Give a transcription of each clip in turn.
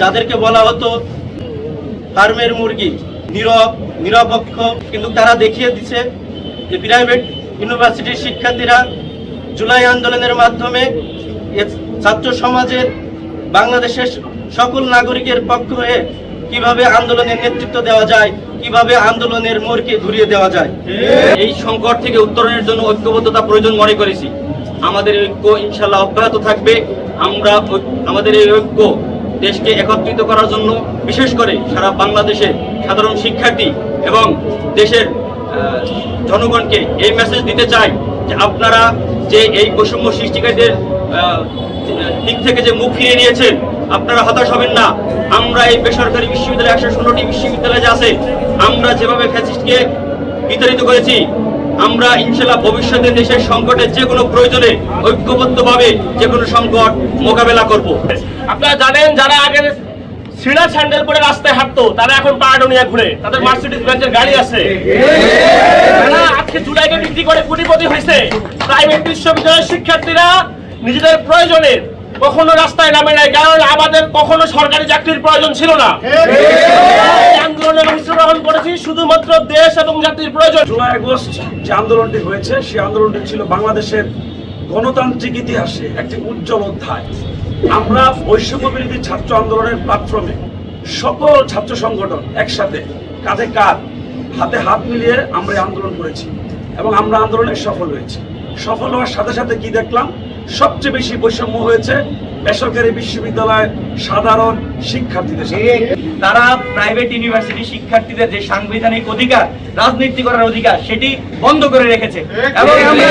যাদেরকে বলা হতো ফার্মের মুরগি, নীরব, নিরপেক্ষ, কিন্তু তারা দেখিয়ে দিচ্ছে যে প্রাইভেট ইউনিভার্সিটির শিক্ষার্থীরা জুলাই আন্দোলনের মাধ্যমে ছাত্র সমাজের বাংলাদেশের সকল নাগরিকের পক্ষ হয়ে কীভাবে আন্দোলনের নেতৃত্ব দেওয়া যায়, কীভাবে আন্দোলনের মোড়কে ঘুরিয়ে দেওয়া যায়। এই সংকট থেকে উত্তরণের জন্য ঐক্যবদ্ধতা প্রয়োজন মনে করেছি। আমাদের ঐক্য ইনশাল্লাহ অব্যাহত থাকবে। আমরা আমাদের এই ঐক্য দেশকে একত্রিত করার জন্য, বিশেষ করে সারা বাংলাদেশে সাধারণ শিক্ষার্থী এবং দেশের জনগণকে এই মেসেজ দিতে চাই যে আপনারা যে এই বৈষম্য সৃষ্টিকারীদের দিক থেকে যে মুখ ফিরিয়ে নিয়েছেন, আপনারা হতাশ হবেন না। আমরা এই বেসরকারি বিশ্ববিদ্যালয় একশো ষোলোটি বিশ্ববিদ্যালয় যে আছে, আমরা যেভাবে ফ্যাসিস্টকে বিতাড়িত করেছি আমরা ইনশাল্লাহ ভবিষ্যতে দেশের সংকটের যে কোনো প্রয়োজনে ঐক্যবদ্ধভাবে যে কোনো সংকট মোকাবেলা করব। আপনারা জানেন যারা আগে সিঁড়া স্যান্ডেল পরে রাস্তায় হাঁটতো, তারা এখন পাহাড় নিয়ে ঘুরে। তাদের মার্সিডিজ বেঞ্চের গাড়ি আছে। তারা আজকে জুলাইকে বিক্রি করে কোটিপতি হয়েছে। প্রাইভেট বিশ্ববিদ্যালয়ের শিক্ষার্থীরা নিজেদের প্রয়োজনে কখনো রাস্তায় নামে নাই, কারণ আমাদের কখনো সরকারি চাকরির প্রয়োজন ছিল না। আন্দোলনে অংশগ্রহণ করেছি, শুধুমাত্র দেশ এবং জাতির প্রয়োজন। জুলাই আগস্ট যে আন্দোলনটি হয়েছে, সেই আন্দোলনটি ছিল বাংলাদেশের গণতান্ত্রিক ইতিহাসে একটি উজ্জ্বল অধ্যায়। আমরা বৈষম্য বিরোধী ছাত্র আন্দোলনের প্ল্যাটফর্মে সকল ছাত্র সংগঠন একসাথে, কাঁধে কাঁধ, হাতে হাত মিলিয়ে আমরা আন্দোলন করেছি এবং আমরা আন্দোলনে সফল হয়েছি। সফল হওয়ার সাথে সাথে কি দেখলাম? সবচেয়ে বেশি বৈষম্য হয়েছে বেসরকারি বিশ্ববিদ্যালয় সাধারণ শিক্ষার্থীদের তারা প্রাইভেট ইউনিভার্সিটি শিক্ষার্থীদের যে সাংবিধানিক অধিকার রাজনীতি করার অধিকার সেটি বন্ধ করে রেখেছে। এবং আমরা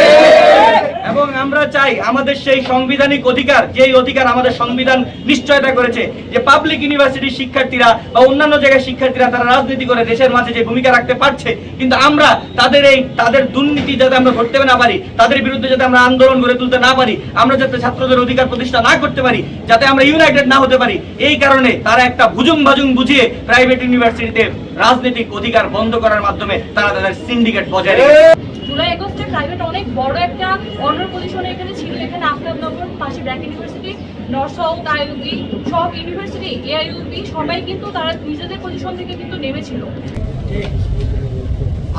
এবং আমরা চাই আমাদের সেই সাংবিধানিক অধিকার যেই অধিকার আমাদের সংবিধান নিশ্চয়তা করেছে যে পাবলিক ইউনিভার্সিটির শিক্ষার্থীরা বা অন্যান্য জায়গায় শিক্ষার্থীরা তারা রাজনীতি করে দেশের মাঝে যে ভূমিকা রাখতে পারছে কিন্তু আমরা তাদের এই তাদের দুর্নীতি যাতে আমরা ধরতে না পারি তাদের বিরুদ্ধে যাতে আমরা আন্দোলন গড়ে তুলতে না পারি আমরা যাতে ছাত্রদের অধিকার প্রতিষ্ঠা না করতে পারি যাতে আমরা ইউনাইটেড না হতে পারি। এই কারণে তারা একটা ভুজুং ভাজুং বুঝিয়ে প্রাইভেট ইউনিভার্সিটিতে রাজনৈতিক অধিকার বন্ধ করার মাধ্যমে তারা তাদের সিন্ডিকেট বজায় রেখেছে জুলাই আগস্টে প্রাইভেট অনেক বড় একটা অনার পজিশনে এখানে ছিল। এখানে আফতাবনগর পাশে BRAC university North South IUB সব ইউনিভার্সিটি এআইইউবি সবাই কিন্তু তারা নিজেদের পজিশন থেকে কিন্তু নেমেছিল।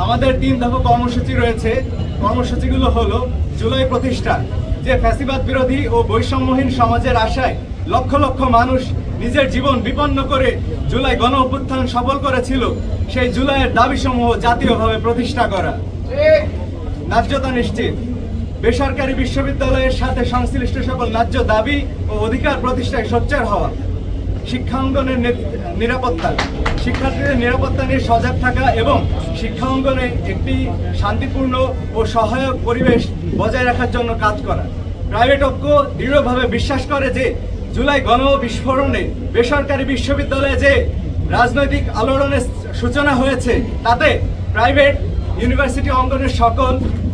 আমাদের তিন দফা কর্মসূচি রয়েছে। কর্মসূচিগুলো হলো জুলাই প্রতিষ্ঠা যে ফ্যাসিবাদ বিরোধী ও বৈষম্যহীন সমাজের আশায় লক্ষ লক্ষ মানুষ নিজের জীবন বিপন্ন করে জুলাই গণ অভ্যুত্থান সফল করেছিল, সেই জুলাইয়ের দাবিসমূহ জাতীয়ভাবে প্রতিষ্ঠা করা। ন্যায্যতা নিশ্চিত। বেসরকারি বিশ্ববিদ্যালয়ের সাথে সংশ্লিষ্ট সকল ন্যায্য দাবি ও অধিকার প্রতিষ্ঠায় সোচ্চার হওয়া। শিক্ষাঙ্গনের নিরাপত্তা। শিক্ষার্থীদের নিরাপত্তা নিয়ে সজাগ থাকা এবং শিক্ষা অঙ্গনে একটি শান্তিপূর্ণ ও সহায়ক পরিবেশ বজায় রাখার জন্য কাজ করা। প্রাইভেট ঐক্য দৃঢ়ভাবে বিশ্বাস করে যে জুলাই গণ বিস্ফোরণে বেসরকারি বিশ্ববিদ্যালয়ে যে রাজনৈতিক আলোড়নের সূচনা হয়েছে, তাতে প্রাইভেট ইউনিভার্সিটি অঙ্গনের সকল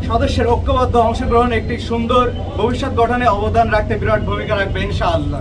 সদস্যের ঐক্যবদ্ধ অংশগ্রহণ একটি সুন্দর ভবিষ্যৎ গঠনে অবদান রাখতে বিরাট ভূমিকা রাখবে ইনশাআল্লাহ।